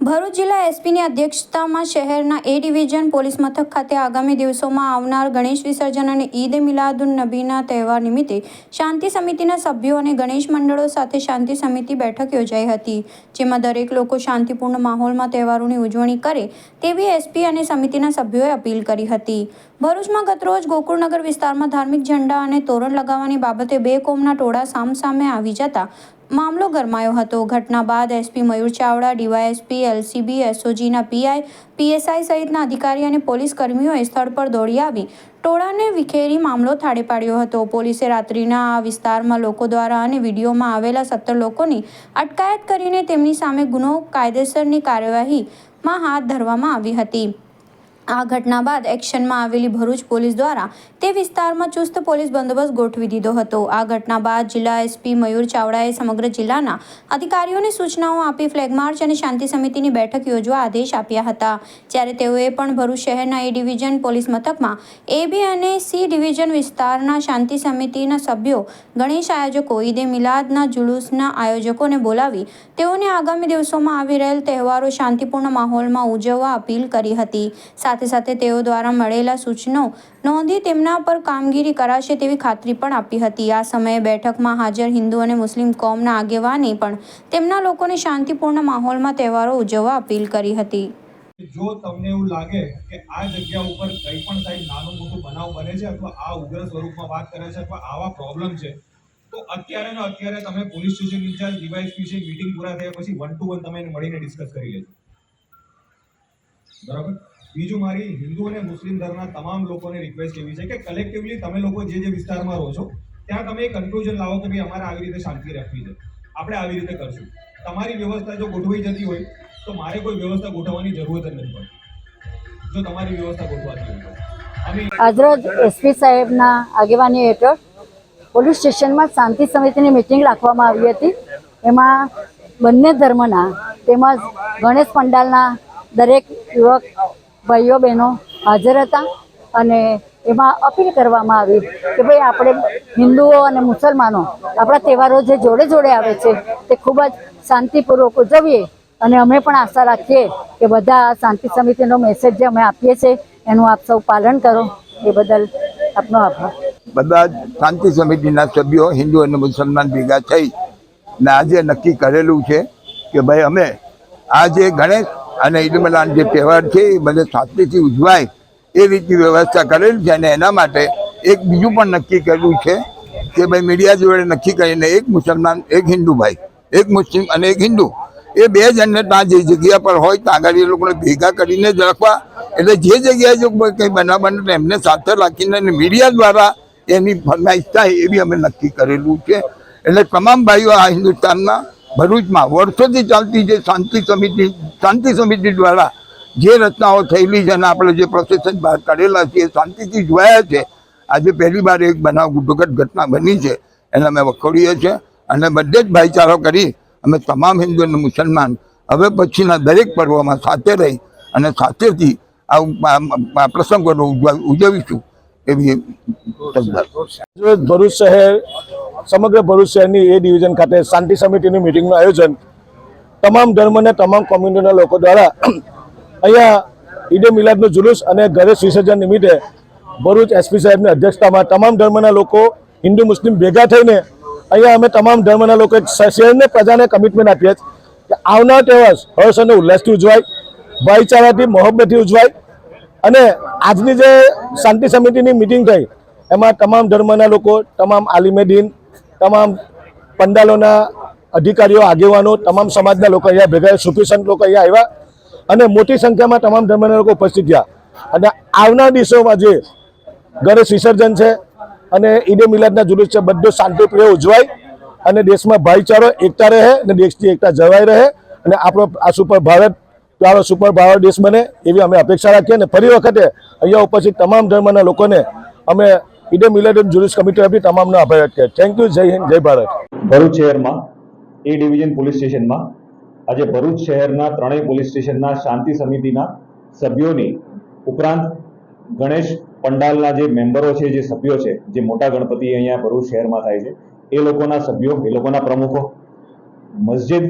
ભરૂચ જિલ્લા એસપીની અધ્યક્ષતામાં શહેરના એ ડિવિઝન પોલીસ મથક ખાતે આગામી દિવસોમાં આવનાર ગણેશ વિસર્જન અને ઈદ મિલાદુન નબીના તહેવાર નિમિત્તે શાંતિ સમિતિના સભ્યો અને ગણેશ મંડળો સાથે શાંતિ સમિતિ બેઠક યોજાઈ હતી, જેમાં દરેક લોકો શાંતિપૂર્ણ માહોલમાં તહેવારોની ઉજવણી કરે તેવી એસપી અને સમિતિના સભ્યોએ અપીલ કરી હતી. ભરૂચમાં ગતરોજ ગોકુળનગર વિસ્તારમાં ધાર્મિક ઝંડા અને તોરણ લગાવવાની બાબતે બે કોમના ટોળા સામસામે આવી જતા મામલો ગરમાયો હતો. ઘટના બાદ SP Mayur Chavda, DYSP, LCB એસઓજીના PI PSI સહિતના અધિકારી અને પોલીસ કર્મીઓએ સ્થળ પર દોડી આવી. ટોળાને વિખેરી મામલો થાળે પાડ્યો હતો. પોલીસે રાત્રિના આ વિસ્તારમાં લોકો દ્વારા અને વિડીયોમાં આવેલા સત્તર લોકોની અટકાયત કરીને તેમની સામે ગુનો કાયદેસરની કાર્યવાહીમાં હાથ ધરવામાં આવી હતી. આ ઘટના બાદ એક્શનમાં આવેલી ભરૂચ પોલીસ દ્વારા તે વિસ્તારમાં ચુસ્ત પોલીસ બંદોબસ્ત ગોઠવી દીધો હતો. આ ઘટના બાદ જિલ્લા એસપી મયુર ચાવડાએ સમગ્ર જિલ્લાના અધિકારીઓને સૂચનાઓ આપી ફ્લેગ માર્ચ અને શાંતિ સમિતિની બેઠક યોજવા આદેશ આપ્યા હતા. જ્યારે તેઓએ પણ ભરૂચ શહેરના એ ડિવિઝન પોલીસ મથકમાં એ બી અને સી ડિવિઝન વિસ્તારના શાંતિ સમિતિના સભ્યો, ગણેશ આયોજકો, ઈદે મિલાદના જુલુસના આયોજકોને બોલાવી તેઓને આગામી દિવસોમાં આવી રહેલ તહેવારો શાંતિપૂર્ણ માહોલમાં ઉજવવા અપીલ કરી હતી. સાથે સાથે તેઓ દ્વારા મળેલા સૂચનો નોંધી તેમના પર કામગીરી કરાશે તેવી ખાતરી પણ આપી હતી. આ સમયે બેઠકમાં હાજર હિન્દુ અને મુસ્લિમ કોમના આગેવાને પણ તેમના લોકોને શાંતિપૂર્ણ માહોલમાં તહેવારો ઉજવવા અપીલ કરી હતી. જો તમને એવું લાગે કે આ જગ્યા ઉપર કંઈ પણ સાહેબ નાનું મોટું બનાવ બને છે અથવા આ ઉગ્ર સ્વરૂપમાં વાત કરે છે અથવા આવા પ્રોબ્લેમ છે, તો અત્યારે ને અત્યારે તમે પોલીસ સ્ટેશન ઇન્ચાર્જ ડિવાઇસ વિશે મીટિંગ પૂરા થયા પછી વન ટુ વન તમે મળીને ડિસ્કસ કરી લેજો. બરાબર? બીજું મારી હિન્દુ અને મુસ્લિમ ધર્મના તમામ લોકોને રિક્વેસ્ટ એવી છે કે કલેક્ટિવલી તમે લોકો જે જે વિસ્તારમાં રહો છો, ત્યાં તમે કન્ક્લુઝન લાવો કે ભાઈ અમારે આવી રીતે શાંતિ રાખવી છે. આપણે આવી રીતે કરશું. તમારી વ્યવસ્થા જો ગોઠવાઈ જતી હોય, તો મારે કોઈ વ્યવસ્થા ગોઠવવાની જરૂરત જ નથી પડતી. જો તમારી વ્યવસ્થા ગોઠવાતી હોય આજરોજ એસપી સાહેબના આગેવાની હેઠળ પોલીસ સ્ટેશનમાં શાંતિ સમિતિની મિટિંગ રાખવામાં આવી હતી. એમાં બંને ધર્મના તેમજ ગણેશ પંડાલના દરેક યુવક ભાઈઓ બહેનો હાજર હતા અને એમાં અપીલ કરવામાં આવી કે ભાઈ આપણે હિન્દુઓ અને મુસલમાનો આપણા તહેવારો જે જોડે જોડે આવે છે તે ખૂબ જ શાંતિપૂર્વક ઉજવીએ અને અમે પણ આશા રાખીએ કે બધા શાંતિ સમિતિનો મેસેજ જે અમે આપીએ છીએ એનું આપ સૌ પાલન કરો. એ બદલ આપનો આભાર. બધા શાંતિ સમિતિના સભ્યો હિન્દુ અને મુસલમાન ભેગા થઈ ને આજે નક્કી કરેલું છે કે ભાઈ અમે આજે ગણેશ અને ઈદ મિલાન જે તહેવાર છે, એ બધે શાંતિથી ઉજવાય એ રીતની વ્યવસ્થા કરેલી છે અને એના માટે એક બીજું પણ નક્કી કર્યું છે કે ભાઈ મીડિયા જોડે નક્કી કરીને એક મુસલમાન, એક હિન્દુ ભાઈ, એક મુસ્લિમ અને એક હિન્દુ, એ બે જણને ત્યાં જે જગ્યા પર હોય ત્યાં આગળ એ લોકોને ભેગા કરીને જ રાખવા. એટલે જે જગ્યાએ જો કંઈ બનાવ બને એમને સાથે રાખીને અને મીડિયા દ્વારા એની ફરમાઈશ થાય એ બી અમે નક્કી કરેલું છે. એટલે તમામ ભાઈઓ આ હિન્દુસ્તાનના ભરૂચમાં વર્ષોથી ચાલતી જે શાંતિ સમિતિ શાંતિ સમિતિ દ્વારા જે રચનાઓ થયેલી છે અને આપણે જે પ્રોસેસન બહાર કાઢેલા છે એ શાંતિથી જોયા છે. આજે પહેલી વાર એક બનાવ દુઃખદ ઘટના બની છે, એને અમે વખોડીએ છીએ અને બધે જ ભાઈચારો કરી અમે તમામ હિન્દુ અને મુસલમાન હવે પછીના દરેક પર્વમાં સાથે રહી અને સાથેથી આ પ્રસંગોનો ઉજવીશું. એવી ભરૂચ શહેર, સમગ્ર ભરૂચ શહેરની એ ડિવિઝન ખાતે શાંતિ સમિતિની મિટિંગનું આયોજન તમામ ધર્મ અને તમામ કોમ્યુનિટીના લોકો દ્વારા અહીંયા ઈદે મિલાદનું જુલુસ અને ગણેશ વિસર્જન નિમિત્તે ભરૂચ એસપી સાહેબની અધ્યક્ષતામાં તમામ ધર્મના લોકો, હિન્દુ, મુસ્લિમ ભેગા થઈને અહીંયા અમે તમામ ધર્મના લોકો શહેરને પ્રજાને કમિટમેન્ટ આપીએ કે આવનાર તહેવાર હર્ષ અને ઉલ્લાસથી ઉજવાય, ભાઈચારાથી મોહબ્બતથી ઉજવાય અને આજની જે શાંતિ સમિતિની મિટિંગ થઈ, એમાં તમામ ધર્મના લોકો, તમામ આલિમે દીન, તમામ પંડાલોના અધિકારીઓ, આગેવાનો, તમામ સમાજના લોકો અહીંયા ભેગા સુફી સંત લોકો અહીંયા આવ્યા અને મોટી સંખ્યામાં તમામ ધર્મના લોકો ઉપસ્થિત થયા. અને આવનાર દિવસોમાં જે ગણેશ વિસર્જન છે અને ઈદે મિલાદના જુલુસ છે, બધું શાંતિપ્રિય ઉજવાય અને દેશમાં ભાઈચારો એકતા રહે અને દેશની એકતા જળવાઈ રહે અને આપણો આ સુપર ભારત પ્યારો સુપર પાવર દેશ બને એવી અમે અપેક્ષા રાખીએ અને ફરી વખતે અહીંયા ઉપસ્થિત તમામ ધર્મના લોકોને અમે ઈદે મિલાદ જુલુસ કમિટી આપી તમામનો આભાર વ્યક્ત થેન્ક યુ જય હિન્દ, જય ભારત. ભરૂચ શહેરમાં, એ ડિવિઝન પોલીસ સ્ટેશનમાં, આજે ભરૂચ શહેરના ત્રણેય પોલીસ સ્ટેશનના શાંતિ સમિતિના સભ્યોની ઉપરાંત ગણેશ પંડાલના જે મેમ્બરો છે, જે સભ્યો છે, જે મોટા ગણપતિ અહીંયા ભરૂચ શહેરમાં થાય છે, એ લોકોના સભ્યો, એ લોકોના પ્રમુખો, મસ્જિદ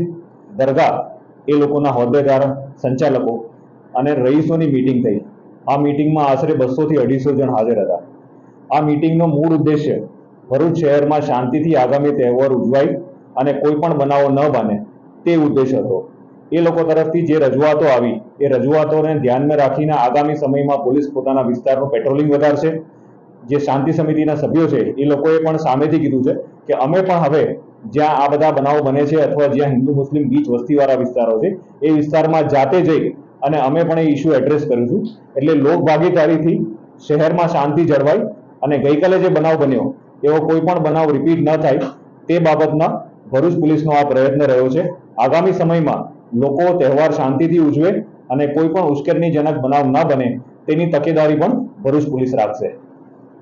દરગાહ એ લોકોના હોદ્દેદાર સંચાલકો અને રહીશોની મિટિંગ થઈ. આ મિટિંગમાં આશરે બસોથી અઢીસો જણ હાજર હતા. આ મિટિંગનો મૂળ ઉદ્દેશ્ય ભરૂચ શહેરમાં શાંતિથી આગામી તહેવાર ઉજવાય અને કોઈ પણ બનાવો ન બને તે ઉદ્દેશ હતો. એ લોકો તરફથી જે રજૂઆતો આવી, એ રજૂઆતોને ધ્યાનમાં રાખીને આગામી સમયમાં પોલીસ પોતાના વિસ્તારનું પેટ્રોલિંગ વધારશે જે શાંતિ સમિતિના સભ્યો છે, એ લોકોએ પણ સામેથી કીધું છે કે અમે પણ હવે જ્યાં આ બધા બનાવો બને છે અથવા જ્યાં હિન્દુ મુસ્લિમ ગીચ વસ્તીવાળા વિસ્તારો છે, એ વિસ્તારમાં જાતે જઈ અને અમે પણ એ ઇસ્યુ એડ્રેસ કરીશું એટલે લોકભાગીદારીથી શહેરમાં શાંતિ જળવાય અને ગઈકાલે જે બનાવ બન્યો, એવો કોઈ પણ બનાવ રિપીટ ન થાય, તે બાબતમાં ભરૂચ પોલીસનો આ પ્રયત્ન રહ્યો છે. આગામી સમયમાં લોકો તહેવાર શાંતિથી ઉજવે અને કોઈ પણ ઉશ્કેરણીજનક બનાવ ન બને, તેની તકેદારી પણ ભરૂચ પોલીસ રાખશે.